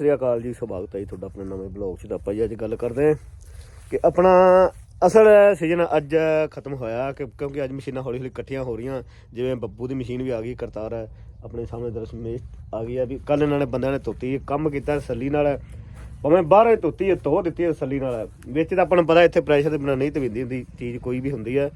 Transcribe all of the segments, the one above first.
ਸ੍ਰੀ ਅਕਾਲ ਜੀ, ਸਵਾਗਤ ਹੈ ਜੀ ਤੁਹਾਡਾ ਆਪਣੇ ਨਵੇਂ ਬਲੌਗ 'ਚ ਤਾਂ ਆਪਾਂ ਜੀ ਅੱਜ ਗੱਲ ਕਰਦੇ ਹਾਂ ਕਿ ਆਪਣਾ ਅਸਲ ਸੀਜ਼ਨ ਅੱਜ ਖਤਮ ਹੋਇਆ ਕਿ ਕਿਉਂਕਿ ਅੱਜ ਮਸ਼ੀਨਾਂ ਹੌਲੀ ਹੌਲੀ ਇਕੱਠੀਆਂ ਹੋ ਰਹੀਆਂ, ਜਿਵੇਂ ਬੱਬੂ ਦੀ ਮਸ਼ੀਨ ਵੀ ਆ ਗਈ, ਕਰਤਾਰ ਹੈ ਆਪਣੇ ਸਾਹਮਣੇ ਦਰਸ਼ਮੇਸ਼ ਆ ਗਈ ਆ ਵੀ ਕੱਲ ਇਹਨਾਂ ਨੇ ਬੰਦਿਆਂ ਨੇ ਧੋਤੀ, ਕੰਮ ਕੀਤਾ ਤਸੱਲੀ ਨਾਲ, ਭਾਵੇਂ ਬਾਹਰ ਧੋਤੀ ਹੈ, ਧੋ ਦਿੱਤੀ ਹੈ ਤਸੱਲੀ ਨਾਲ, ਵਿੱਚ ਤਾਂ ਆਪਾਂ ਨੂੰ ਪਤਾ ਇੱਥੇ ਪ੍ਰੈਸ਼ਰ ਦੇ ਬਿਨਾਂ ਨਹੀਂ ਤਵਿੰਦੀ ਹੁੰਦੀ, ਚੀਜ਼ ਕੋਈ ਵੀ ਹੁੰਦੀ ਹੈ,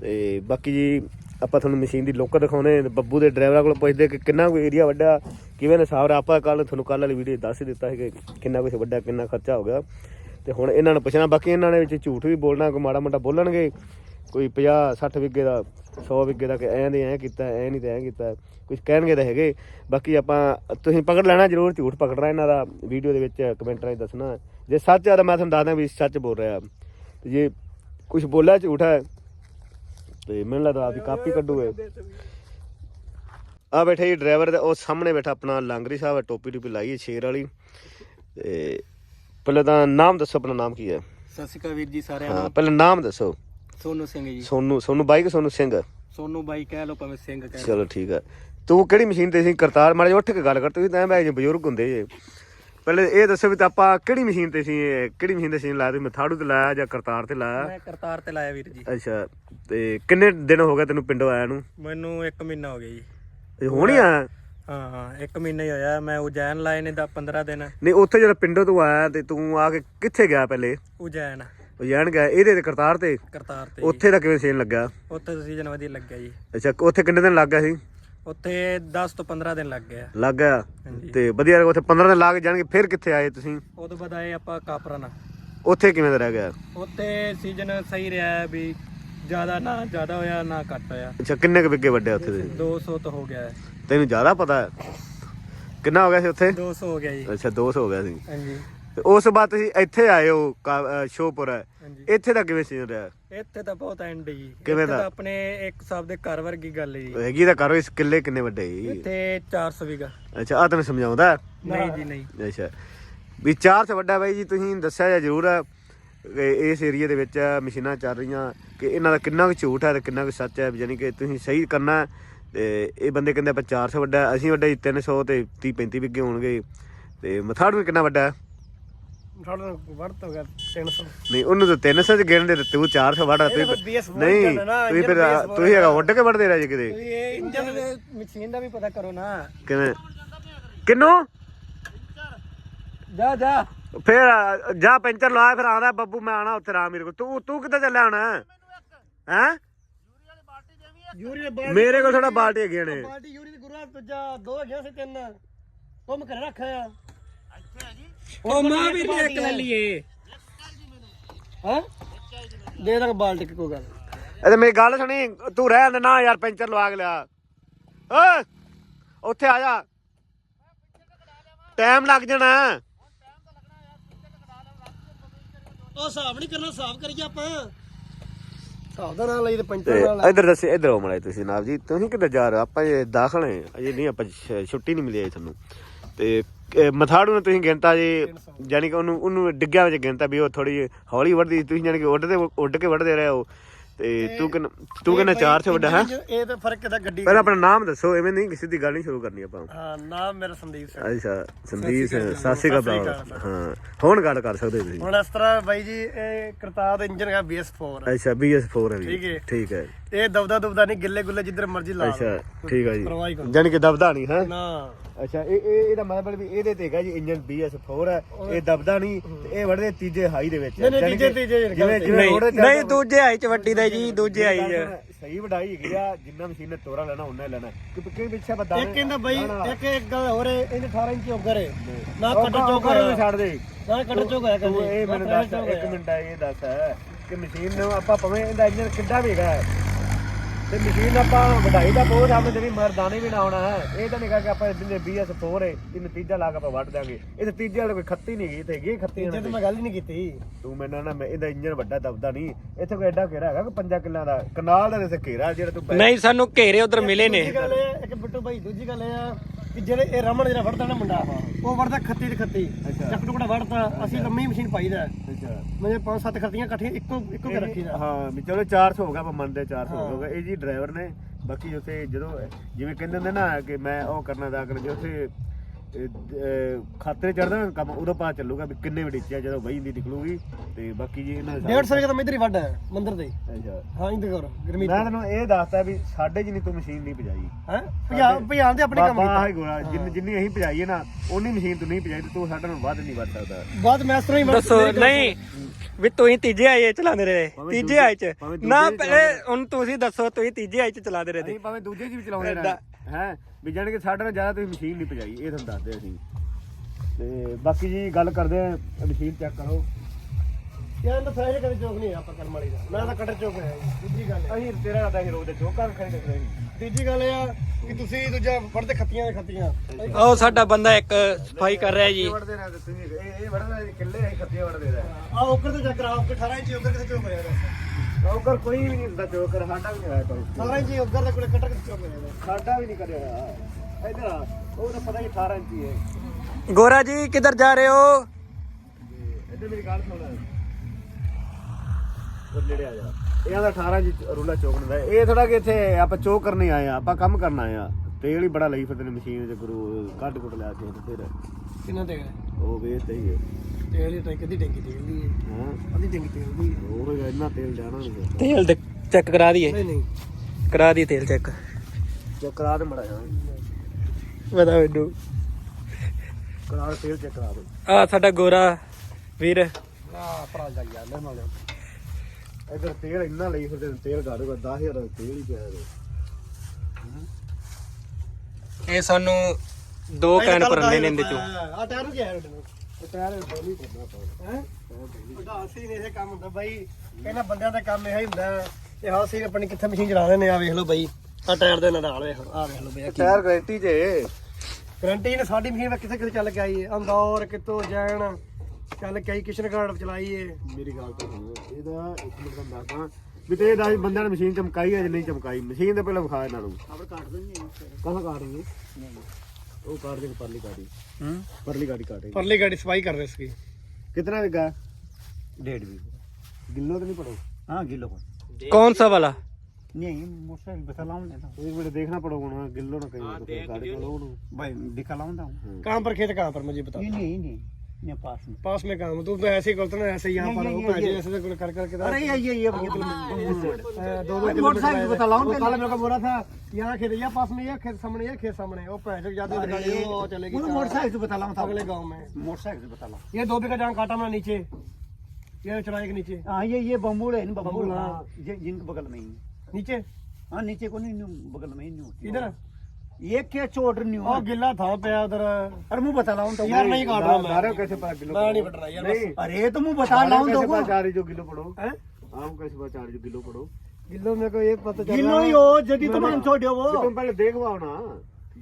ਤੇ ਬਾਕੀ ਜੀ ਆਪਾਂ ਤੁਹਾਨੂੰ ਮਸ਼ੀਨ ਦੀ ਲੁੱਕ ਦਿਖਾਉਣੇ, ਬੱਬੂ ਦੇ ਡਰਾਈਵਰਾਂ ਕੋਲ ਪੁੱਛਦੇ ਕਿ ਕਿੰਨਾ ਕੁ ਏਰੀਆ ਵੱਡਾ, ਕਿਵੇਂ ਨੇ ਸਾਰਾ ਆਪਾਂ ਕੱਲ ਤੁਹਾਨੂੰ ਕੱਲ ਵਾਲੀ ਵੀਡੀਓ ਦੱਸ ਹੀ ਦਿੱਤਾ ਸੀ ਕਿ ਕਿੰਨਾ ਕੁਝ ਵੱਡਾ, ਕਿੰਨਾ ਖਰਚਾ ਹੋ ਗਿਆ। ਤੇ ਹੁਣ ਇਹਨਾਂ ਨੂੰ ਪੁੱਛਣਾ, ਬਾਕੀ ਇਹਨਾਂ ਨੇ ਵਿੱਚ ਝੂਠ ਵੀ ਬੋਲਣਾ, ਕੋਈ ਮਾੜਾ ਮੋਟਾ ਬੋਲਣਗੇ, ਕੋਈ 50 60 ਵਿੱਗੇ ਦਾ 100 ਵਿੱਗੇ ਦਾ, ਕਿ ਐਂ ਦੇ ਐਂ ਕੀਤਾ, ਐਂ ਨਹੀਂ ਤੇ ਐਂ ਕੀਤਾ ਕੁਝ ਕਹਿਣਗੇ ਤਾਂ ਹੈਗੇ। ਬਾਕੀ ਆਪਾਂ, ਤੁਸੀਂ ਪਕੜ ਲੈਣਾ, ਜ਼ਰੂਰ ਝੂਠ ਪਕੜਨਾ ਇਹਨਾਂ ਦਾ ਵੀਡੀਓ ਦੇ ਵਿੱਚ ਕਮੈਂਟਾਂ 'ਚ ਦੱਸਣਾ। ਜੇ ਸੱਚ ਆ ਤਾਂ ਮੈਂ ਤੁਹਾਨੂੰ ਦੱਸਦਾ ਵੀ ਸੱਚ ਬੋਲ ਰਿਹਾ। ਤੇ ਜੇ ਕੁਝ ਬੋਲਿਆ ਝੂਠ ਹੈ ਤੇ ਮੈਨੂੰ ਲੱਗਦਾ ਆਪਦੀ ਕਾਪੀ ਕੱਢੂਗੇ। ਆ ਬੈਠਾ ਜੀ ਡਰਾਈਵਰ ਉਹ ਸਾਹਮਣੇ ਬੈਠਾ ਆਪਣਾ ਲਾਂਗਰੀ ਸਾਹਿਬ ਹੈ ਟੋਪੀ ਟੋਪੀ ਲਾਈ ਹੈ ਸ਼ੇਰ ਵਾਲੀ। ਤੇ ਪਹਿਲਾਂ ਤਾਂ ਨਾਮ ਦੱਸੋ ਆਪਣਾ ਨਾਮ ਕੀ ਹੈ? ਸਤਿ ਸ਼੍ਰੀ ਅਕਾਲ ਵੀਰ ਜੀ ਸਾਰਿਆਂ ਹਾਂ ਨੂੰ। ਪਹਿਲਾਂ ਨਾਮ ਦੱਸੋ। ਸੋਨੂ ਸਿੰਘ ਜੀ। ਸੋਨੂ ਸੋਨੂ ਬਾਈ ਕਿ ਸੋਨੂ ਸਿੰਘ? ਸੋਨੂ ਬਾਈ ਕਹਿ ਲੋ ਭਾਵੇਂ ਸਿੰਘ ਕਹਿ ਲਓ। ਚਲੋ ਠੀਕ ਹੈ। ਤੂੰ ਕਿਹੜੀ ਮਸ਼ੀਨ ਤੇ ਸੀ? ਕਰਤਾਰ ਜਿਹੇ ਉੱਠ ਕੇ ਗੱਲ ਕਰ ਤੁਸੀਂ ਤਾਂ ਬੈ ਜੇ ਬਜ਼ੁਰਗ ਹੁੰਦੇ ਜੇ। ਪਹਿਲੇ ਇਹ ਦੱਸੋ ਵੀ ਤਾਂ ਆਪਾਂ ਕਿਹੜੀ ਮਸ਼ੀਨ ਤੇ ਸੀ ਇਹ ਕਿਹੜੀ ਮਸ਼ੀਨ ਤੇ ਸੀ ਲਾਇਆ ਤੁਸੀਂ ਮਥਾੜੂ ਤੇ ਲਾਇਆ ਜਾਂ ਕਰਤਾਰ ਤੇ ਲਾਇਆ? ਮੈਂ ਕਰਤਾਰ ਤੇ ਲਾਇਆ ਵੀਰ ਜੀ। ਅੱਛਾ ਤੇ ਕਿੰਨੇ ਦਿਨ ਹੋ ਗਏ ਤੈਨੂੰ ਪਿੰਡੋਂ ਆਇਆ ਨੂੰ? ਮੈਨੂੰ 1 ਮਹੀਨਾ ਹੋ ਗਿਆ ਜੀ। ਇਹ ਹੁਣ ਹੀ ਆਇਆ? ਹਾਂ ਹਾਂ 1 ਮਹੀਨਾ ਹੀ ਹੋਇਆ ਮੈਂ ਉਜੈਨ ਲਾਏ ਨੇ ਦਾ 15 ਦਿਨ। ਨਹੀਂ ਉੱਥੇ ਜਦੋਂ ਪਿੰਡੋਂ ਤੂੰ ਆਇਆ ਤੇ ਤੂੰ ਆ ਕੇ ਕਿੱਥੇ ਗਿਆ ਪਹਿਲੇ? ਉਜੈਨ। ਉਹ ਜਾਣ ਗਿਆ ਇਹਦੇ ਤੇ ਕਰਤਾਰ ਤੇ? ਕਰਤਾਰ ਤੇ ਉੱਥੇ ਦਾ ਕਿਵੇਂ ਸੀਨ ਲੱਗਾ ਉੱਥੇ ਸੀਜ਼ਨ ਵਧੀਆ ਲੱਗਿਆ ਜੀ। ਅੱਛਾ ਉੱਥੇ ਕਿੰਨੇ ਦਿਨ ਲੱਗ ਗਿਆ ਸੀ? ਉੱਥੇ 10 ਤੋਂ 15 ਦਿਨ ਲੱਗ ਗਿਆ। ਲੱਗ ਗਿਆ? ਤੇ ਵਧੀਆ ਉੱਥੇ 15 ਦਿਨ ਲੱਗ ਜਾਣਗੇ ਫਿਰ ਕਿੱਥੇ ਆਏ ਤੁਸੀਂ? ਉਦੋਂ ਬਾਅਦ ਆਏ ਆਪਾਂ ਕਾਪਰਨ। ਉੱਥੇ ਕਿਵੇਂ ਦਾ ਰਹਿ ਗਿਆ? ਉੱਥੇ ਸੀਜ਼ਨ ਸਹੀ ਰਿਹਾ ਵੀ ਜ਼ਿਆਦਾ ਨਾ ਜ਼ਿਆਦਾ ਹੋਇਆ ਨਾ ਘੱਟ ਹੋਇਆ। ਅੱਛਾ ਕਿੰਨੇ ਕੁ ਵਿੱਗੇ ਵੱਡੇ ਉੱਥੇ ਦੇ? 200 ਤੋਂ ਹੋ ਗਿਆ। ਹੈ। ਤੈਨੂੰ ਜ਼ਿਆਦਾ ਪਤਾ ਹੈ? ਕਿੰਨਾ ਹੋ ਗਿਆ ਸੀ ਉੱਥੇ? 200 ਹੋ ਗਿਆ ਜੀ। ਅੱਛਾ 200 ਹੋ ਗਿਆ ਸੀ। ਹਾਂਜੀ। ਤੇ ਉਸ ਤੋਂ ਬਾਅਦ ਤੁਸੀਂ ਇੱਥੇ ਆਏ ਹੋ ਕਾ- ਸ਼ੋਪੁਰ ਹਾਂਜੀ। ਇੱਥੇ ਦਾ ਕਿਵੇਂ ਸੀਨ ਰਿਹਾ? ਇੱਥੇ ਤਾਂ ਬਹੁਤ ਐਂਡ ਜੀ। ਕਿਵੇਂ ਇੱਥੇ ਦਾ? ਤਾਂ ਆਪਣੇ ਇੱਕ ਹਿਸਾਬ ਦੇ ਘਰ ਵਰਗੀ ਗੱਲ ਜੀ। ਹੈਗੀ ਤਾਂ ਕਰੋ ਇਸ ਕਿੱਲੇ ਕਿੰਨੇ ਵੱਡੇ ਜੀ? ਇੱਥੇ 400 ਵੀਗਾ। ਅੱਛਾ ਆ ਤੈਨੂੰ ਸਮਝਾਉਂਦਾ? ਨਹੀਂ ਜੀ ਨਹੀਂ। ਅੱਛਾ। ਵੀ ਚਾਰ ਤੋਂ ਵੱਡਾ ਬਾਈ ਜੀ ਤੁਸੀਂ ਦੱਸਿਆ ਜਾਂ ਜ਼ਰੂਰ ਕਿ ਇਸ ਏਰੀਆ ਦੇ ਵਿੱਚ ਮਸ਼ੀਨਾਂ ਚੱਲ ਰਹੀਆਂ ਕਿ ਇਹਨਾਂ ਦਾ ਕਿੰਨਾ ਕੁ ਝੂਠ ਹੈ ਤੇ ਕਿੰਨਾ ਕੁ ਸੱਚ ਹੈ ਯਾਨੀ ਕਿ ਤੁਸੀਂ ਸਹੀ ਕਰਨਾ ਹੈ। ਤੇ ਇਹ ਬੰਦੇ ਕਹਿੰਦੇ ਆਪਾਂ 400 ਵੱਡਾ ਹੈ, ਅਸੀਂ ਵੱਡਾ ਜੀ 300 ਤੇ 30 35 ਵਿੱਗੇ ਹੋਣਗੇ। ਤੇ ਮਥਾੜ ਵੀ ਕਿੰਨਾ ਵੱਡਾ ਹੈ? ਥੋੜਾ ਵੜਤ ਹੋ ਗਿਆ 300 ਨਹੀਂ ਉਹਨੂੰ ਤਾਂ 300 ਚ ਗਿਣਦੇ ਤੇ ਤੂੰ 400 ਵੱਡਾ ਇਹ ਤਾਂ ਨਹੀਂ ਤੁਸੀਂ ਫਿਰ ਤੁਸੀਂ ਹੈਗਾ ਉੱਡ ਕੇ ਵੜਦੇ ਰਹੇ ਜੀ ਕਿਤੇ ਇਹ ਇੰਜਨ ਦੇ ਮਸ਼ੀਨ ਦਾ ਵੀ ਪਤਾ ਕਰੋ ਨਾ। ਕਿਵੇਂ? ਕਿੰਨੂ? ਜਾ ਜਾ। ਫਿਰ ਜਾ ਪੈਂਚਰ ਲਵਾਇਆ ਫਿਰ ਆਉਂਦਾ ਬੱਬੂ ਮੈਂ ਆਣਾ ਉੱਥੇ ਰਾਮ ਮੇਰੇ ਕੋਲ। ਤੂੰ ਤੂੰ ਕਿੱਥੇ ਚੱਲਿਆ ਹੁਣ? ਹੈ? ਮੇਰੇ ਕੋਲ ਥੋੜਾ ਬਾਲਟੀ ਹੈਗੀਆਂ ਨੇ। ਬਾਲਟੀ ਯੂਰੀ ਦੇ ਗੁਰੂਆ ਦੂਜਾ ਦੋ ਗਿਆ ਸੀ ਤਿੰਨ। ਉਹ ਮੈਂ ਘਰੇ ਰੱਖਿਆ ਉਹ ਮਾਂ ਵੀ ਇੱਕ ਲੈ ਲਈਏ। ਹਾਂ? ਦੇ ਦਾਂਗਾ ਬਾਲਟੀ ਕਿ ਗੱਲ। ਇਹ ਤੇ ਮੇਰੀ ਗੱਲ ਸੁਣੀ ਤੂੰ ਰਹਿ ਦੇ ਨਾ ਯਾਰ ਪੈਂਚਰ ਲਵਾ ਕੇ ਲਿਆ। ਓਏ ਉੱਥੇ ਆ ਜਾ। ਟਾਈਮ ਲੱਗ ਜਾਣਾ। ਉਹ ਹਿਸਾਬ ਨਹੀਂ ਕਰਨਾ ਹਿਸਾਬ ਕਰੀਏ ਆਪਾਂ। ਹਿਸਾਬ ਦਾ ਨਾਲ ਲਈ ਤੇ ਪੰਚਰ ਨਾਲ ਇੱਧਰ ਦੱਸੇ ਇੱਧਰ ਆਓ ਮੜੇ ਤੁਸੀਂ ਜਨਾਬ ਜੀ। ਤੁਸੀਂ ਕਿੱਧਰ ਜਾ ਰਹੇ ਹੋ? ਆਪਾਂ ਇਹ ਦਾਖਲ ਹੈ। ਅਜੇ ਨਹੀਂ ਆਪਾਂ ਛੁੱਟੀ ਨਹੀਂ ਮਿਲੀ ਅਜੇ ਤੁਹਾਨੂੰ। ਤੇ ਇਹ ਮਥਾੜੂ ਨੇ ਤੁਸੀਂ ਗਿਣਤਾ ਜੀ ਯਾਨੀ ਕਿ ਉਹਨੂੰ ਉਹਨੂੰ ਡਿੱਗਿਆ ਵਿੱਚ ਗਿਣਤਾ ਵੀ ਉਹ ਥੋੜੀ ਹੌਲੀ ਵੱਢਦੀ ਤੁਸੀਂ ਯਾਨੀ ਕਿ ਉੱਡਦੇ ਉੱਡ ਕੇ ਵੱਢਦੇ ਰਹੇ ਹੋ ਤੇ ਤੂੰ ਕਿੰਨਾ ਤੂੰ ਕਿੰਨਾ 400 ਵੱਡਾ ਹੈ? ਇਹ ਤਾਂ ਫ਼ਰਕ ਇਹਦਾ ਗੱਡੀ ਪਹਿਲਾਂ ਆਪਣਾ ਨਾਮ ਦੱਸੋ ਐਵੇਂ ਨਹੀਂ ਕਿਸੇ ਦੀ ਗੱਲ ਨਹੀਂ ਸ਼ੁਰੂ ਕਰਨੀ ਆਪਾਂ। ਹਾਂ ਨਾਮ ਮੇਰਾ ਸੰਦੀਪ ਸਿੰਘ। ਅੱਛਾ ਸੰਦੀਪ ਸਿੰਘ ਸਾਸੀ ਕਾ ਬਰਾਬਰ ਹਾਂ ਹੁਣ ਗੱਲ ਕਰ ਸਕਦੇ ਹੋ ਤੁਸੀਂ। ਹੁਣ ਇਸ ਤਰ੍ਹਾਂ ਬਾਈ ਜੀ ਇਹ ਕਰਤਾਰ ਦਾ ਇੰਜਨ ਹੈ BS4 ਅੱਛਾ BS4 ਹੈ ਵੀ ਠੀਕ ਹੈ। ਇਹ ਦਬਦਾ ਦੁਬਦਾ ਨਹੀਂ ਗਿੱਲੇ ਗੁੱਲੇ ਜਿੱਧਰ ਮਰਜ਼ੀ ਲਾ ਅੱਛਾ ਠੀਕ ਪਰਵਾਹ ਹੀ ਜੀ। ਜਾਨੀ ਕਿ ਦਬਦਾ ਨਹੀਂ ਹੈ? ਨਾ। ਅੱਛਾ ਇਹ ਇਹ ਇਹਦਾ ਮਤਲਬ ਵੀ ਇਹਦੇ ਤੇ ਹੈਗਾ ਜੀ ਇੰਜਨ BS4 ਹੈ। ਇਹ ਦਬਦਾ ਨਹੀਂ ਤੇ ਇਹ ਵੜਦੇ ਤੀਜੇ ਹਾਈ ਦੇ ਵਿੱਚ ਨਹੀਂ, ਨਹੀਂ, ਜਾਣੀ ਕਿ ਤੀਜੇ- ਤੀਜੇ ਜਿਵੇਂ ਜਿਵੇਂ ਨਹੀਂ, ਤੇ ਨਹੀਂ ਦੂਜੇ ਹਾਈ ਚ ਵੱਡੀ ਦਾ ਜੀ ਦੂਜੇ ਹਾਈ ਚ ਸਹੀ ਵਡਾਈ ਹੈਗੀ ਆ ਜਿੰਨਾ ਮਸ਼ੀਨ ਨੇ ਤੋਰਾ ਲੈਣਾ ਉਹਨਾਂ ਹੀ ਲੈਣਾ ਕਿ ਕਿ ਪਿੱਛੇ ਬੱਦਾ ਇੱਕ ਕਹਿੰਦਾ ਬਾਈ ਇੱਕ ਇੱਕ ਗੱਲ ਹੋਰ ਹੈ ਇਹਦੇ 18 ਇੰਚ ਉੱਗਰ ਹੈ। ਨਾ ਕੱਟ ਚੋਕਰ ਚੋਕਰ ਨੂੰ ਛੱਡ ਦੇ। ਨਾ ਕੱਟ ਚੋਕਰ ਹੈ ਤੂੰ ਇਹ ਮੈਨੂੰ ਦੱਸ ਇੱਕ ਮਿੰਟ ਆ ਇਹ ਦੱਸ ਕਿ ਮਸ਼ੀਨ ਨੂੰ ਆਪਾਂ ਭਾਵੇਂ ਇਹਦਾ ਇੰਜਨ ਕਿੱਡਾ ਵੀ ਹੈਗਾ ਤੇ ਮਸ਼ੀਨ ਆਪਾਂ ਵਧਾਈ ਦਾ ਬਹੁਤ ਆਪਣੇ ਜਿਹੜੀ ਮਰਦਾਨੇ ਵੀ ਨਾ ਆਉਣਾ ਹੈ। ਇਹ ਤਾਂ ਨਹੀਂ ਕਹਾ ਕਿ ਆਪਾਂ ਜਿੰਨੇ BS4 ਹੈ ਇਹ ਨਤੀਜਾ ਲਾ ਕੇ ਆਪਾਂ ਵੱਢ ਦਾਂਗੇ ਇਹ ਨਤੀਜੇ ਵਾਲਾ ਕੋਈ ਖੱਤੀ ਨਹੀਂ ਹੈਗੀ ਤੇ ਹੈਗੀ ਖੱਤੀ ਜੇ ਤਾਂ ਮੈਂ ਗੱਲ ਹੀ ਨਹੀਂ ਕੀਤੀ। ਤੂੰ ਮੈਨੂੰ ਨਾ ਮੈਂ ਇਹਦਾ ਇੰਜਨ ਵੱਡਾ ਦਬਦਾ ਨਹੀਂ ਇੱਥੇ ਕੋਈ ਐਡਾ ਘੇਰਾ ਹੈਗਾ ਕਿ 5 ਕਿੱਲਾਂ ਦਾ। ਕਨਾਲ ਦਾ ਤੇ ਘੇਰਾ ਜਿਹੜਾ ਤੂੰ ਨਹੀਂ ਸਾਨੂੰ ਘੇਰੇ ਉਧਰ ਮਿਲੇ ਨੇ। ਦੂਜੀ ਗੱਲ ਇਹ ਇੱਕ ਬਿੱਟੂ ਭਾਈ ਦੂਜੀ ਗੱਲ ਇਹ ਆ ਕਿ ਜਿਹੜੇ ਇਹ ਰਮਣ ਜਿਹੜਾ ਵੜਦਾ ਨਾ ਮੁੰਡਾ ਉਹ ਵੜਦਾ ਖੱਤੀ ਤੇ ਖੱਤੀ। ਚੱਕ ਟੁਕੜਾ ਵੜਦਾ ਅਸੀਂ ਲੰਮੀ ਮਸ਼ੀਨ ਪਾਈਦਾ। ਅੱਛਾ। ਮੈਂ ਪੰਜ ਸੱਤ ਖੱਤੀਆਂ ਇਕੱਠੀਆਂ ਇੱਕੋ ਇੱਕੋ ਕੇ ਰੱਖੀਦਾ। ਹਾਂ ਵੀ ਚਲੋ 400 ਹੋ ਗਿਆ ਆਪਾਂ ਮੰਨਦੇ 400 ਹੋ ਗਿਆ। ਇਹ ਜੀ ਡਰਾਈਵਰ ਨੇ ਬਾਕੀ ਉੱਥੇ ਜਦੋਂ ਜਿਵੇਂ ਕਹਿੰਦੇ ਹੁੰਦੇ ਨਾ ਕਿ ਮੈਂ ਉਹ ਕਰਨਾ ਦਾ ਕਰ ਜੇ ਉੱਥੇ ਖਾਤੇ ਚੜਦਾ ਕੰਮ ਉਦੋਂ ਪਤਾ ਚੱਲੂਗਾ ਵੀ ਕਿੰਨੇ ਵੜੀਚਿਆ ਜਦੋਂ ਵਹੀ ਦੀ ਨਿਕਲੂਗੀ ਤੇ ਬਾਕੀ ਜੀ ਇਹਨਾਂ ਦਾ 150 ਰੁਪਏ ਤਾਂ ਮੈਂ ਇਧਰ ਹੀ ਵੱਢ ਹੈ ਮੰਦਰ ਦੇ ਅੱਛਾ। ਹਾਂ ਇੰਦ ਕਰ ਗਰਮੀ ਮੈਂ ਤੈਨੂੰ ਇਹ ਦੱਸਤਾ ਵੀ ਸਾਡੇ ਜਿੰਨੀ ਤੂੰ ਮਸ਼ੀਨ ਨਹੀਂ ਭਜਾਈ ਹੈ? ਪੰਜਾਬ ਪੰਜਾਬ ਦੇ ਆਪਣੇ ਕੰਮ ਬਾਬਾ ਹੈ ਗੋਰਾ ਜਿੰਨੀ ਜਿੰਨੀ ਅਸੀਂ ਭਜਾਈ ਹੈ ਨਾ ਉਨੀ ਮਸ਼ੀਨ ਤੂੰ ਨਹੀਂ ਭਜਾਈ ਤੇ ਤੂੰ ਸਾਡੇ ਨਾਲੋਂ ਵੱਧ ਨਹੀਂ ਵੱਧ ਸਕਦਾ। ਬਾਅਦ ਮੈਂ ਇਸ ਤਰ੍ਹਾਂ ਹੀ ਦੱਸੋ ਨਹੀਂ ਵੀ ਤੁਸੀਂ ਤੀਜੇ ਆਏ ਚਲਾਉਂਦੇ ਰਹੇ ਤੀਜੇ ਆਏ ਚ। ਨਾ ਪਹਿਲੇ ਹੁਣ ਤੁਸੀਂ ਦੱਸੋ ਤੁਸੀਂ ਤੀਜੇ ਆਏ ਚ ਚਲਾਉਂਦੇ ਰਹੇ ਭਾਵੇਂ ਦੂਜੇ ਜੀ ਵੀ ਚਲਾਉਂਦੇ। ਰਹੇ। ਹੈ? ਵੀ ਜਾਣ ਕੇ ਸਾਡੇ ਨਾਲ ਜ਼ਿਆਦਾ ਤੁਸੀਂ ਮਸ਼ੀਨ ਨਹੀਂ ਭਜਾਈ ਇਹ ਤੁਹਾਨੂੰ ਦੱਸਦੇ ਅਸੀਂ। ਤੇ ਬਾਕੀ ਜੀ ਗੱਲ ਕਰਦੇ ਆ ਮਸ਼ੀਨ ਚੈੱਕ ਕਰੋ। ਯਾਰ ਤਾਂ ਫੈਸ਼ਨ ਕਦੇ ਚੋਕ ਨਹੀਂ ਆਪਾਂ ਕਰਮ ਵਾਲੀ ਦਾ। ਮੈਂ ਤਾਂ ਕਟਰ ਚੋਕ ਹੋਇਆ ਜੀ। ਦੂਜੀ ਗੱਲ ਹੈ ਅਸੀਂ ਤੇਰਾ ਰਾਦਾ ਹੀ ਰੋਦੇ ਚੋਕਾ ਖੜੇ ਕਰਦੇ ਤੀਜੀ ਗੱਲ ਇਹ ਆ ਕਿ ਤੁਸੀਂ ਦੂਜਾ ਵੜਦੇ ਖੱਤੀਆਂ ਦੇ ਖੱਤੀਆਂ। ਉਹ ਸਾਡਾ ਬੰਦਾ ਇੱਕ ਸਫ਼ਾਈ ਕਰ ਰਿਹਾ ਜੀ। ਵੜਦੇ ਨੇ ਤੁਸੀਂ ਇਹ ਇਹ ਵੜਦਾ ਕਿੱਲੇ ਅਸੀਂ ਖੱਤੀਆਂ ਵੜਦੇ ਰਹੇ ਆ ਓਕਰ ਤੇ ਚੱਕਰ ਆ ਓਕਰ 18 ਇੰਚੀ ਓਕਰ ਕਿਤੇ ਚੋਕ ਹੋਇਆ ਦਾ ਚੋਕਰ ਕੋਈ ਵੀ ਨਹੀਂ ਹੁੰਦਾ ਚੋਕਰ ਸਾਡਾ ਵੀ ਨਹੀਂ ਹੋਇਆ ਕੋਈ 18 ਇੰਚੀ ਓਕਰ ਦੇ ਕੋਲੇ ਕਟਰ ਕਿਤੇ ਚੋਕ ਸਾਡਾ ਵੀ ਨਹੀਂ ਕਰਿਆ ਹੋਇਆ। ਇੱਧਰ ਆ ਉਹ ਤਾਂ ਪਤਾ ਹੀ 18 ਇੰਚੀ ਹੈ ਗੋਰਾ ਜੀ ਕਿੱਧਰ ਜਾ ਰਹੇ ਹੋ? ਤੇ ਇੱਧਰ ਮੇਰੀ ਗੱਲ ਸੁਣ। ਉਹ ਨੇੜੇ ਆ ਜਾ। ਇਹਨਾਂ ਦਾ 18 ਇੰਚ ਰੂਲਾ ਚੋਕਣ ਦਾ ਇਹ ਥੋੜਾ ਕਿ ਇੱਥੇ ਆਪਾਂ ਚੋਕ ਕਰਨ ਆਏ ਆ ਆਪਾਂ ਕੰਮ ਕਰਨ ਆਏ ਆ। ਤੇਲ ਹੀ ਬੜਾ ਲਈ ਫਿਰਦੇ ਨੇ ਮਸ਼ੀਨ ਚ ਗੁਰੂ ਕੱਢ ਕੁੱਟ ਲਿਆ ਕੇ ਤੇ ਫਿਰ ਕਿੰਨਾ ਤੇ ਉਹ ਵੇਚਦੇ ਹੀ ਹੈ। ਤੇਲ ਦੀ ਟੈਂਕੀ ਦੀ ਟੈਂਕੀ ਤੇਲ ਦੀ ਹੈ। ਹਾਂ। ਅੱਧੀ ਟੈਂਕੀ ਤੇਲ ਦੀ ਹੈ। ਉਹ ਇੰਨਾ ਤੇਲ ਜਾਣਾ ਨਹੀਂ ਫਿਰ ਤੇਲ ਦੇ ਚੈੱਕ ਕਰਾ ਦਈਏ। ਨਹੀਂ ਨਹੀਂ। ਕਰਾ ਦੀ ਤੇਲ ਚੈੱਕ। ਚੈੱਕ ਕਰਾ ਦੇ ਮੜਾ ਜਾ ਪਤਾ ਮੈਨੂੰ। ਕਰਾ ਤੇਲ ਚੈੱਕ ਕਰਾ ਦੇ। ਆ ਸਾਡਾ ਗੋਰਾ ਵੀਰ। ਆ ਭਰਾ ਜਾ ਯਾਰ ਮੇਰੇ ਨਾਲ ਇੱਧਰ ਤੇਲ ਇੰਨਾ ਲਈ ਫਿਰਦੇ ਨੇ ਤੇਲ ਗਾੜੂਗਾ 10000 ਦਾ ਤੇਲ ਹੀ ਪਿਆ ਇਹਦੇ। ਇਹ ਸਾਨੂੰ ਦੋ ਕੈਨ ਭਰਨੇ ਨੇ ਇਹਦੇ ਚੋਂ। ਆ ਟਾਇਰ ਨੂੰ ਕੀ ਹੈ ਰੋਡ ਨੂੰ ਉਹ ਟਾਇਰ ਬੋਲੀ ਕਰਨਾ ਪਾਉਣਾ ਹੈ? ਅਸੀਂ ਨੇ ਇਹ ਕੰਮ ਹੁੰਦਾ ਬਾਈ। ਇਹਨਾਂ ਬੰਦਿਆਂ ਦਾ ਕੰਮ ਇਹ ਹੀ ਹੁੰਦਾ। ਹੈ। ਇਹ ਹਾਂ ਅਸੀਂ ਆਪਣੀ ਕਿੱਥੇ ਮਸ਼ੀਨ ਚਲਾ ਨੇ ਆ ਵੇਖ ਲਓ ਬਾਈ। ਆ ਟਾਇਰ ਦੇ ਨਾਲ ਵੇਖ ਆ ਵੇਖ ਲਓ ਬਾਈ ਟਾਇਰ ਗਾਰੰਟੀ ਜੇ। ਗਰੰਟੀ ਨੇ ਸਾਡੀ ਮਸ਼ੀਨ ਕਿੱਥੇ ਕਿੱਥੇ ਚੱਲ ਕੇ ਆਈ ਹੈ ਅੰਦੌਰ ਕਿਤੋਂ ਜੈਨ ਚੱਲ ਕੇ ਆਈ ਕਿਸ਼ਨਗੜ੍ਹ ਚਲਾਈ ਏ। ਮੇਰੀ ਗੱਲ ਤਾਂ ਸੁਣੋ ਇਹਦਾ ਇੱਕ ਮਿੰਟ ਤੁਹਾਨੂੰ ਦੱਸਦਾ ਵੀ। ਤੇ ਇਹਦਾ ਬੰਦਿਆਂ ਨੇ ਮਸ਼ੀਨ ਚਮਕਾਈ ਹੈ ਜਾਂ ਨਹੀਂ ਚਮਕਾਈ? ਮਸ਼ੀਨ ਦੇ ਪਹਿਲਾਂ ਵਿਖਾ ਇਹਨਾਂ ਨੂੰ। ਖਬਰ ਕੱਟ ਦਿੰਦੀ ਕਹਾਂ ਕਾਟ ਰਹੀ वो काट देंगे परली गाड़ी हाँ? परली गाड़ी काटेंगे परले गाड़ी सफाई कर रहे इसकी कितना बिका डेढ़ बीघा गिल्लो तो नहीं पड़ेगा हाँ गिल्लो पर कौन सा वाला नहीं मोटरसाइकिल पे चलाऊं नहीं एक बार देखना पड़ेगा ना गिल्लो ना कहीं तो फिर गाड़ी को लो भाई दिखा लाऊं था कहाँ पर खेत कहाँ पर मुझे बता नहीं नहीं नहीं ये पास में पास में काम तू तो ऐसे ही बोलता ना ऐसे यहाँ पर ये- वो ये- पैसे ये- ऐसे तो कर कर के अरे ये ये ये दो दो मोटरसाइकिल किलोमीटर बता लाऊं वो पहले। कल मेरे को बोला था यहाँ खेत यहाँ पास में ये खेत सामने ये खेत सामने वो पैसे ज्यादा दिखाई वो चलेगी वो मोटरसाइकिल से बता लाऊं था अगले गांव में मोटरसाइकिल से बता लाऊं ये दो बीघा जहाँ काटा मैं नीचे ये चढ़ाई के नीचे हाँ ये ये बम्बूल है ना बम्बूल बम्बूल, हाँ। हाँ ये जिनके बगल में ही नीचे हाँ नीचे को नहीं न्यू- बगल में ही न्यू इधर ये क्या चोट न्यू वो गिल्ला था पे उधर अरे मुंह बता लाऊं तो यार नहीं काट रहा मैं दारू कैसे पता किलो मैं नहीं बट रहा यार बस। नहीं अरे तो मुंह बता दारू लाऊं कैसे तो पता चार जो किलो पड़ो हैं? आम कैसे पता चार जो किलो पड़ो गिल्लो मेरे को ये पता चल किलो रहा ही है। हो जदी तो मान छोड़ो भी वो तुम पहले देखवाओ ना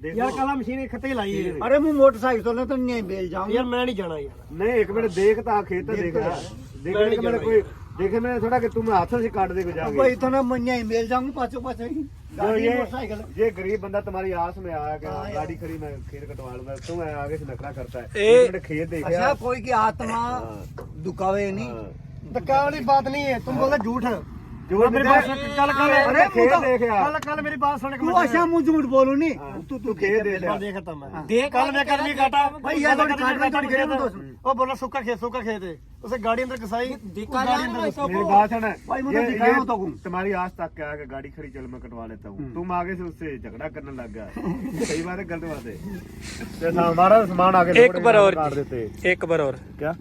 यार देखो काला मशीन खत्ते ही लाई है अरे मुंह मोटरसाइकिल तो तो नहीं बेल जाऊं यार मैं नहीं जाना यार नहीं एक मिनट देखता खेत देखा देखे नहीं कि मैंने कोई देखे मैंने थोड़ा कि तुम हाथ से काट दे को जाके भाई तो ना मैं नहीं बेल जाऊंगा पाछो पाछो ही जो गाड़ी ये मोटरसाइकिल ये गरीब बंदा तुम्हारी आस में आया कि हाँ, हाँ, गाड़ी खड़ी मैं खेत कटवा लूंगा तुम आगे से नखरा करता है ए- एक मिनट खेत देखे अच्छा कोई की आत्मा दुखावे नहीं धक्का वाली बात नहीं है तुम बोलते झूठ है जो मेरी बात सुन कल कल अरे खेत मुझे- देखे आप कल कल मेरी बात सुन के तू मैं- अच्छा मुंह झूठ बोलो नहीं हाँ, तू तू खेत देख मैं लिया देखा था मैं देख- कल मैं कल भी काटा भाई, उस ये कल तो मैं काट रहे काटा हैं, खेत तो- है। वो बोला सूखा खेत सूखा खेत है उसे गाड़ी अंदर घुसाई उस गाड़ी अंदर घुस- मेरी बात है ना भाई, मुझे ये- दिखाया ये तो हूँ। तुम्हारी आस तक क्या है कि गाड़ी खड़ी चल मैं कटवा लेता हूँ तुम आगे से उससे झगड़ा करने लग गया सही बात है गलत बात है जैसा हमारा सामान आगे एक लोड बार में और काट देते एक बार और क्या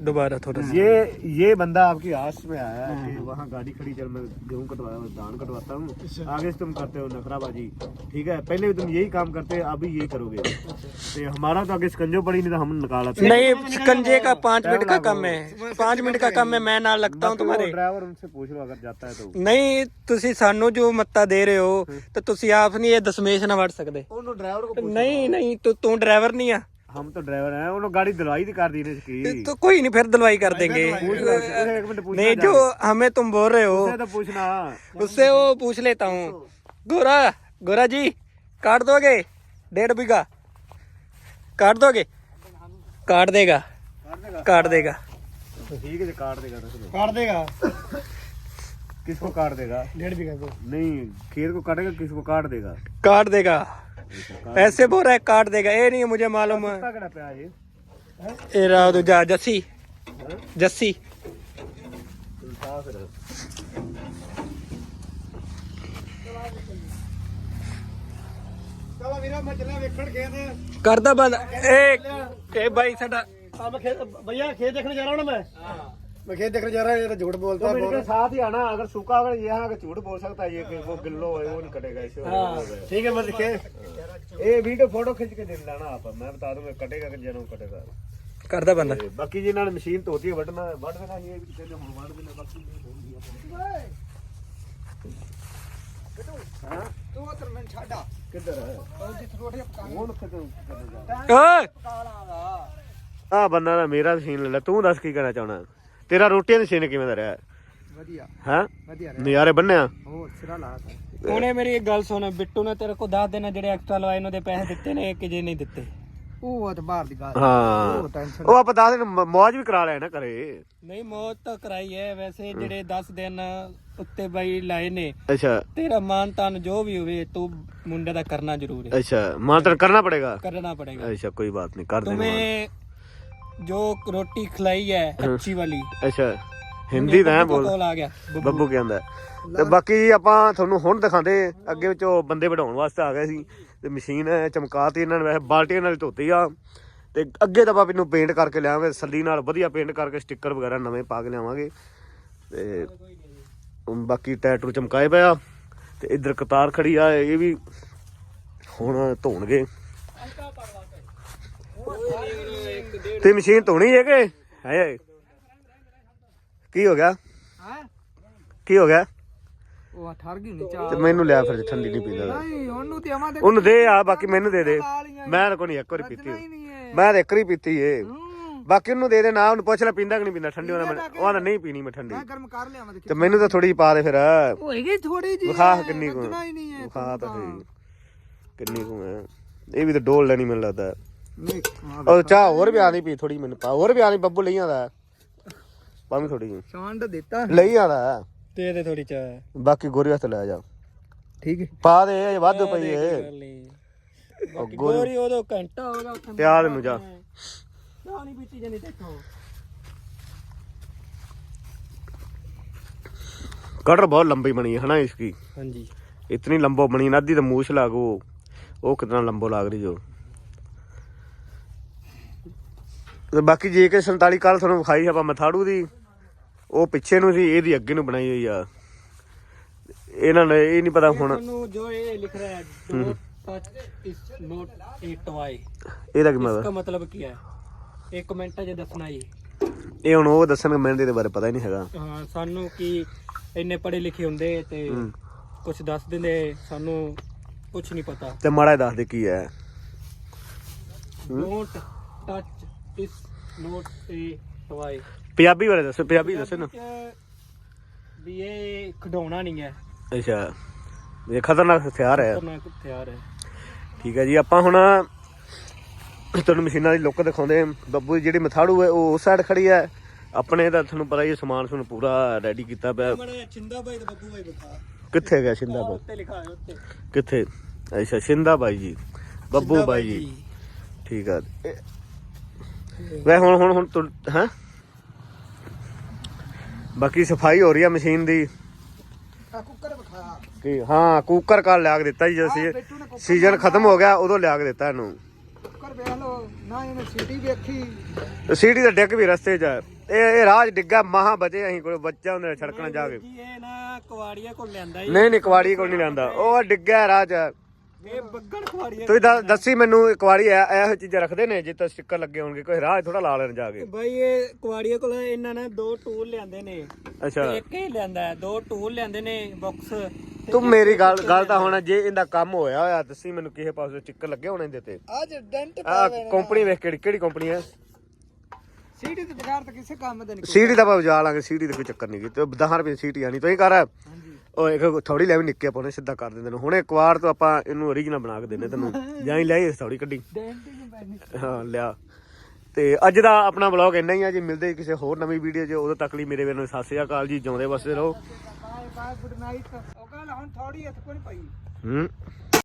दोबारा थोड़ा सा ये ये बंदा आपकी आस में आया है कि वहाँ गाड़ी खड़ी चल मैं गेहूँ कटवा धान कटवाता हूँ आगे से तुम करते हो नखराबाजी ठीक है पहले भी तुम यही काम करते अभी यही करोगे तो हमारा तो आगे स्कंजो पड़ी नहीं तो हम निकाला नहीं शिकंजे का पाँच मिनट का काम है पाँच मिनट का काम है मैं ना लगता हूँ तुम्हारे ड्राइवर उनसे पूछ लो अगर जाता है तो ਨਹੀਂ ਤੁਸੀਂ ਸਾਨੂੰ ਜੋ ਮੱਤਾ ਦੇ ਰਹੇ ਹੋ ਤੇ ਤੁਸੀਂ ਆਪ ਨਹੀਂ ਇਹ ਦਸਮੇਸ਼ ਨਾ ਵੜ ਸਕਦੇ ਉਹਨੂੰ ਡਰਾਈਵਰ को ਨਹੀਂ ਨਹੀਂ ਤੂੰ ਤੂੰ ਡਰਾਈਵਰ नहीं ਆ हम तो ड्राइवर हैं उन्होंने गाड़ी दिलवाई थी कर दी ने इसकी तो कोई नहीं फिर दिलवाई कर देंगे पूछ लो उसे एक मिनट पूछना नहीं जो हमें तुम बोल रहे हो उससे तो पूछना उससे वो पूछ लेता हूँ गोरा गोरा जी काट दोगे डेढ़ बीघा काट दोगे काट देगा काट देगा तो ठीक है जो काट देगा तो चलो काट देगा किसको काट देगा डेढ़ बीघा को नहीं खेत को काटेगा किसको काट देगा काट देगा ऐसे बोल रहा है काट देगा ये नहीं है मुझे मालूम है ਕਿਹੜਾ ਪਿਆ ਇਹ ये रहा दूजा जस्सी जस्सी ਸਾਹ ਫਿਰ ਚਲੋ ਵੀਰਾ ਮੈਂ ਚੱਲਿਆ ਵੇਖਣ ਖੇਤ करदा बंद ए ए भाई साडा ਆ ਮੈਂ ਖੇਤ ਭਈਆ ਖੇਤ ਦੇਖਣ ਜਾ ਰਹਾ ਹਾਂ ਮੈਂ मैं खेत देखने जा रहा है ये तो झूठ बोलता तो है मेरे साथ ही आना अगर सूखा अगर यहाँ अगर झूठ बोल सकता है ये कि वो गिल्लो है वो नहीं कटेगा इसे ਹਾਂ ਠੀਕ ਹੈ ਮੈਂ ਦਿਖੇ ये वीडियो फोटो खींच के दे लाना आप मैं बता दूंगा कटेगा कि जनों कटेगा करदा बंद ਤੇ ਬਾਕੀ ਜੀ ਨਾਲ ਮਸ਼ੀਨ ਧੋਤੀ ਹੈ ਵੱਢਣਾ ਵੱਢ ਦੇਣਾ ਸੀ ਇਹ ਵੀ ਕਹਿੰਦੇ ਹੁਣ ਵੱਢ ਦੇਣਾ ਬਾਕੀ ਨਹੀਂ ਹੋਣੀ ਹਾਂ तू उतर मैं छाड़ा ਕਿੱਧਰ ਹੈ और जिस रोटी पका ਹੁਣ ਕਿੱਧਰ ਕਿੱਧਰ ओए ਆ ਬੰਦਾ ਦਾ ਮੇਰਾ ਮਸ਼ੀਨ ਲੈ ਲੈ ਤੂੰ ਦੱਸ ਕੀ ਕਹਿਣਾ ਚਾਹਣਾ ਤੇਰਾ ਰੋਟੀਆਂ ਦੀ ਸੀਨ ਕਿਵੇਂ ਦਾ ਰਿਹਾ? ਵਧੀਆ। ਹਾਂ? ਵਧੀਆ ਮੇਰੀ ਇੱਕ ਗੱਲ ਸੁਣ ਬਿੱਟੂ ਨੇ ਤੇਰੇ ਕੋਲ 10 ਦਿਨ ਜਿਹੜੇ ਐਕਸਟਰਾ ਲਵਾਏ ਉਹਨਾਂ ਦੇ ਪੈਸੇ ਦਿੱਤੇ ਨੇ ਕਿ ਜੇ ਨਹੀਂ ਦਿੱਤੇ। ਉਹ ਆ ਤਾਂ ਬਾਹਰ ਦੀ ਗੱਲ। ਹਾਂ। ਉਹ ਟੈਨਸ਼ਨ ਉਹ ਆਪਾਂ 10 ਦਿਨ ਮौज ਵੀ ਕਰਾ ਲਿਆ ਨਾ ਕਰੇ ਨਹੀਂ ਮੌਜ ਤਾਂ ਕਰਾਈ ਐ ਵੈਸੇ ਜਿਹੜੇ 10 ਦਿਨ ਉੱਤੇ ਬਾਈ ਲਾਏ ਨੇ ਅੱਛਾ। ਤੇਰਾ ਮਾਨ ਤਾਨ ਜੋ ਵੀ ਹੋਵੇ ਤੂੰ ਮੁੰਡੇ ਦਾ ਕਰਨਾ ਜ਼ਰੂਰੀ ਅੱਛਾ ਮਾਨ ਕਰਨਾ ਪੜੇਗਾ? ਕਰਨਾ ਪੜੇਗਾ। ਅੱਛਾ ਕੋਈ ਬਾਤ जो रोटी खिलाई है अच्छी वाली अच्छा ਹਿੰਦੀ ਤਾਂ ਹੈ ਬੋਲ कॉल आ गया बब्बू। ਬੱਬੂ ਕਹਿੰਦਾ ਤੇ ਬਾਕੀ ਆਪਾਂ ਤੁਹਾਨੂੰ ਹੁਣ ਦਿਖਾਉਂਦੇ ਅੱਗੇ ਵਿੱਚੋਂ ਬੰਦੇ ਵਢਾਉਣ ਵਾਸਤੇ ਆ ਗਏ ਸੀ ਤੇ ਮਸ਼ੀਨ ਚਮਕਾਤੀ ਇਹਨਾਂ ਨੇ ਵੈਸੇ ਬਾਲਟੀਆਂ ਨਾਲ ਧੋਤੀ ਆ ਤੇ ਅੱਗੇ ਤਾਂ ਆਪਾਂ ਇਹਨੂੰ ਪੇਂਟ ਕਰਕੇ ਲਿਆਵਾਂਗੇ ਸੱਲੀ ਨਾਲ ਵਧੀਆ ਪੇਂਟ ਕਰਕੇ ਸਟicker ਵਗੈਰਾ ਨਵੇਂ ਪਾ ਕੇ ਲਿਆਵਾਂਗੇ ਤੇ ਹੁਣ ਬਾਕੀ ਟੈਟੂ ਚਮਕਾਏ ਪਿਆ ਤੇ ਇੱਧਰ ਕਤਾਰ ਖੜੀ ਆ ਇਹ ਵੀ ਹੁਣ ਧੋਣਗੇ ਤੇ ਮਸ਼ੀਨ ਧੋਣੀ ਹੈ ਕਿ? ਹੈ ਕੀ ਹੋ ਗਿਆ? ਹਾਂ? ਕੀ ਹੋ ਗਿਆ? ਉਹ ਠਰ ਗਈ ਨਹੀਂ ਤੇ ਮੈਨੂੰ ਲਿਆ ਫਿਰ ਠੰਡੀ ਨਹੀਂ ਪੀਂਦਾ ਨਹੀਂ ਉਹਨੂੰ ਤੇ ਆਵਾਂ ਤੇ ਉਹਨੂੰ ਦੇ ਆ ਬਾਕੀ ਮੈਨੂੰ ਦੇ ਦੇ। ਮੈਂ ਤਾਂ ਕੋਈ ਇੱਕ ਵਾਰੀ ਪੀਤੀ ਮੈਂ ਤਾਂ ਇੱਕ ਵਾਰੀ ਪੀਤੀ ਏ। ਬਾਕੀ ਉਹਨੂੰ ਦੇ ਦੇ ਨਾ ਉਹਨੂੰ ਪੁੱਛ ਲੈ ਪੀਂਦਾ ਕਿ ਨਹੀਂ ਪੀਂਦਾ ਠੰਡੀ ਉਹਦਾ ਮੈਂ ਉਹਦਾ ਨਹੀਂ ਪੀਣੀ ਮੈਂ ਠੰਡੀ। ਮੈਂ ਗਰਮ ਕਰ ਲਿਆਵਾਂ ਦੇਖੀ। ਤੇ ਮੈਨੂੰ ਤਾਂ ਥੋੜੀ ਪਾ ਦੇ ਫਿਰ। ਹੋਏਗੀ ਥੋੜੀ ਜੀ ਵਿਖਾ ਕਿੰਨੀ ਕੁ ਲੱਗਣਾ ਹੀ। ਨਹੀਂ ਹੈ ਵਿਖਾ ਤਾਂ ਸਹੀ। ਕਿੰਨੀ ਕੁ ਹੈ। ਇਹ ਵੀ ਤਾਂ ਡੋਲ ਲੈਣੀ ਮੈਨੂੰ ਲੱਗਦਾ ਨਹੀਂ ਉਹ ਚਾਹ ਹੋਰ ਵਿਆਹ ਨਹੀਂ ਪੀ ਥੋੜੀ ਮੈਨੂੰ ਪਾ ਹੋਰ ਵਿਆਹ ਨਹੀਂ ਬੱਬੂ ਲਈ ਆਂਦਾ। ਪਾਵੀਂ ਥੋੜੀ ਚਾਂਡ ਦਿੱਤਾ। ਲਈ ਆਂਦਾ। ਤੇ ਦੇ ਥੋੜੀ ਚਾਹ। ਬਾਕੀ ਗੋਰੀ ਹੱਥ ਲੈ ਜਾ। ਠੀਕ ਹੈ। ਪਾ ਦੇ ਅਜੇ ਵੱਧ ਪਈ ਏ। ਉਹ ਗੋਰੀ ਘੰਟਾ ਉਹਦਾ ਉੱਥੇ ਨੂੰ ਜਾ। ਚਾਹ ਪੀਤੀ ਜਾਂਦੀ ਦੇਖੋ। ਕਟਰ ਬਹੁਤ ਲੰਬੀ ਬਣੀ ਹੈ ਹਨਾ ਇਸ ਕੀ ਹਾਂਜੀ। ਇਤਨੀ ਲੰਬੋ ਬਣੀ ਨਾ ਅੱਧੀ ਤਾਂ ਮੂਛ ਲਾਗੋ ਉਹ ਕਿਤਨਾ ਲੰਬੋ ਲੱਗ ਰਹੀ ਜੋ ਤੇ ਬਾਕੀ ਜੇ ਕੇ 47 ਕੱਲ ਤੁਹਾਨੂੰ ਵਿਖਾਈ ਆਪਾਂ ਮਥਾੜੂ ਦੀ ਉਹ ਪਿੱਛੇ ਨੂੰ ਸੀ ਇਹਦੀ ਅੱਗੇ ਨੂੰ ਬਣਾਈ ਹੋਈ ਆ ਇਹਨਾਂ ਨੇ ਇਹ ਨਹੀਂ ਪਤਾ ਹੁਣ ਤੁਹਾਨੂੰ ਜੋ ਇਹ ਲਿਖ ਰਿਹਾ ਹੈ dot touch is not a toy ਇਹਦਾ ਕੀ ਮਤਲਬ इसका मतलब क्या है एक कमेंट है दसना ही ਇਹ ਹੁਣ ਉਹ ਦੱਸਣਗੇ ਮੈਨੂੰ ਤੇ ਇਹਦੇ ਬਾਰੇ ਪਤਾ ਹੀ ਨਹੀਂ ਹੈਗਾ ਹਾਂ ਸਾਨੂੰ ਕੀ ਇੰਨੇ ਪੜ੍ਹੇ ਲਿਖੇ ਹੁੰਦੇ ਤੇ ਕੁਝ ਦੱਸ ਦਿੰਦੇ ਸਾਨੂੰ ਕੁਝ ਨਹੀਂ ਪਤਾ ਤੇ ਮਾੜਾ ਜਿਹਾ ਦੱਸ ਦੇ ਕੀ ਹੈ ਡੋਂਟ ਟੱਚ ਇਸ ਨੋਟ ਪੰਜਾਬੀ ਬਾਰੇ ਦੱਸੋ ਪੰਜਾਬੀ ਦੱਸੋ ਨਾ। ਵੀ ਇਹ ਖਡਾਉਣਾ ਨਹੀਂ ਹੈ। ਅੱਛਾ ਇਹ ਖਤਰਨਾਕ ਹਥਿਆਰ ਹੈ। ਖਤਰਨਾਕ ਹਥਿਆਰ ਹੈ। ਠੀਕ ਹੈ ਜੀ ਆਪਾਂ ਹੁਣ ਤੁਹਾਨੂੰ ਮਸ਼ੀਨਾਂ ਦੀ ਲੁੱਕ ਦਿਖਾਉਂਦੇ ਹਾਂ। ਬੱਬੂ ਦੀ ਜਿਹੜੀ ਮਥਾੜੂ ਹੈ ਉਹ ਉਸ ਸਾਈਡ ਖੜੀ ਹੈ। ਆਪਣੇ ਦਾ ਤੁਹਾਨੂੰ ਪਤਾ ਹੀ ਸਮਾਨ ਸਾਨੂੰ ਪੂਰਾ ਰੈਡੀ ਕੀਤਾ ਪਿਆ। ਮੜੇ ਚਿੰਦਾ ਬਾਈ ਤੇ ਬੱਬੂ ਬਾਈ ਬਤਾ ਕਿੱਥੇ ਗਿਆ ਸ਼ਿੰਦਾ ਬਾਈ ਉੱਤੇ ਲਿਖਾ ਹੈ ਉੱਤੇ। ਕਿੱਥੇ? ਅੱਛਾ ਸ਼ਿੰਦਾ ਬਾਈ ਜੀ। ਬੱਬੂ ਬਾਈ ਜੀ। ਠੀਕ ਆ। ਵੇ ਹੁਣ ਹੁਣ ਹੁਣ ਤੁ ਹਾਂ? ਬਾਕੀ ਸਫ਼ਾਈ ਹੋ ਰਹੀ ਹੈ ਮਸ਼ੀਨ ਦੀ। ਆ ਕੁੱਕਰ ਵਿਖਾ। ਕਿ? ਹਾਂ ਕੁੱਕਰ ਕਾਲ ਲਿਆ ਕੇ ਦਿੱਤਾ ਜੀ ਜਦੋਂ ਸੀਜ਼ਨ ਖਤਮ ਹੋ ਗਿਆ ਉਦੋਂ ਲਿਆ ਕੇ ਦਿੱਤਾ ਇਹਨੂੰ। ਕੁੱਕਰ ਵੇਖ ਲੋ ਨਾ ਇਹਨੇ ਸੀਟੀ ਵੇਖੀ। ਤੇ ਸੀਟੀ ਦਾ ਡਿੱਗ ਵੀ ਰਸਤੇ 'ਚ ਹੈ। ਇਹ ਇਹ ਰਾਜ ਡਿੱਗਾ ਮਹਾ ਬਚੇ ਅਸੀਂ ਕੋਲ ਬੱਚਾ ਹੁੰਦੇ ਛੜਕਣਾ ਜਾ ਕੇ। ਇਹ ਨਾ ਕੁਵਾੜੀਆ ਕੋਲ ਲੈਂਦਾ ਨਹੀਂ ਨਹੀਂ ਕਵਾੜੀ ਕੋਲ ਨਹੀਂ ਲੈਂਦਾ ਉਹ ਡਿੱਗਾ ਰਾਜ ਇਹ ਬੱਗੜ ਤੁਸੀਂ ਦੱਸ- ਦੱਸੀ ਮੈਨੂੰ ਕਵਾੜੀ ਐ ਇਹੋ ਚੀਜ਼ਾਂ ਰੱਖਦੇ ਨੇ ਜਿੱਤੇ ਸਟicker ਲੱਗੇ ਹੋਣਗੇ ਕੋਈ ਰਾਜ ਥੋੜਾ ਲਾ ਲੈਣ ਜਾ ਕੇ। ਬਾਈ ਇਹ ਕੁਵਾੜੀਆ ਕੋਲ ਇਹਨਾਂ ਨੇ ਦੋ ਟੂਲ ਲਿਆਂਦੇ ਨੇ। ਅੱਛਾ। ਤੇ ਇੱਕ ਹੀ ਲਿਆਂਦਾ ਹੈ, ਦੋ ਟੂਲ ਲਿਆਂਦੇ ਨੇ ਬਾਕਸ ਤੂੰ ਮੇਰੀ ਗੱਲ ਗੱਲ ਤਾਂ ਹੁਣ ਜੇ ਇਹਦਾ ਕੰਮ ਹੋਇਆ ਹੋਇਆ ਦੱਸੀ ਮੈਨੂੰ ਕਿਸੇ ਪਾਸੇ ਸਟicker ਲੱਗੇ ਹੋਣੇ ਇਹਦੇ ਤੇ। ਅੱਜ ਡੈਂਟ ਆ ਕੰਪਨੀ ਵੇਖ ਕਿਹੜੀ ਕਿਹੜੀ ਕੰਪਨੀ ਹੈ ਸੀਟੀ ਤੇ ਬਗਾਰ ਤਾਂ ਕਿਸੇ ਕੰਮ ਦੇ ਨਹੀਂ ਸੀਡੀ ਦਾ ਆਪਾਂ ਵਜਾ ਲਾਂਗੇ ਸੀਡੀ ਦੇ ਕੋਈ ਚੱਕਰ ਨਹੀਂ ਤੇ 10 ਰੁਪਏ ਸੀਟੀ ਆਣੀ ਤੁਸੀਂ ਕਰ। ਉਹ ਇੱਕ ਥੋੜੀ ਲੈ ਵੀ ਨਿੱਕੇ ਪਾਉਣੇ ਸਿੱਧਾ ਕਰ ਦਿੰਦੇ ਨੇ। ਹੁਣ ਇੱਕ ਵਾਰ ਤੋਂ ਆਪਾਂ ਇਹਨੂੰ ਓਰੀਜਨਲ ਬਣਾ ਕੇ ਦਿੰਨੇ ਤੈਨੂੰ। ਜਾਂ ਹੀ ਲੈ ਇਸ ਥੋੜੀ ਕੱਢੀ। ਹਾਂ ਲਿਆ। ਤੇ ਅੱਜ ਦਾ ਆਪਣਾ ਵਲੌਗ ਇੰਨਾ ਹੀ ਆ। ਜੀ ਮਿਲਦੇ ਕਿਸੇ ਹੋਰ ਨਵੀਂ ਵੀਡੀਓ 'ਚ ਉਦੋਂ ਤੱਕ ਲਈ ਮੇਰੇ ਵੀਰ ਨੂੰ ਸਤਿ ਸ਼੍ਰੀ ਅਕਾਲ ਜੀ। ਜਿਉਂਦੇ ਵਸਦੇ ਰਹੋ। Bye bye good night. ਉਹ ਕਹਿੰਦਾ ਹੁਣ ਥੋੜੀ ਹੱਥ ਕੋਈ ਨਹੀਂ ਪਈ। ਹੂੰ।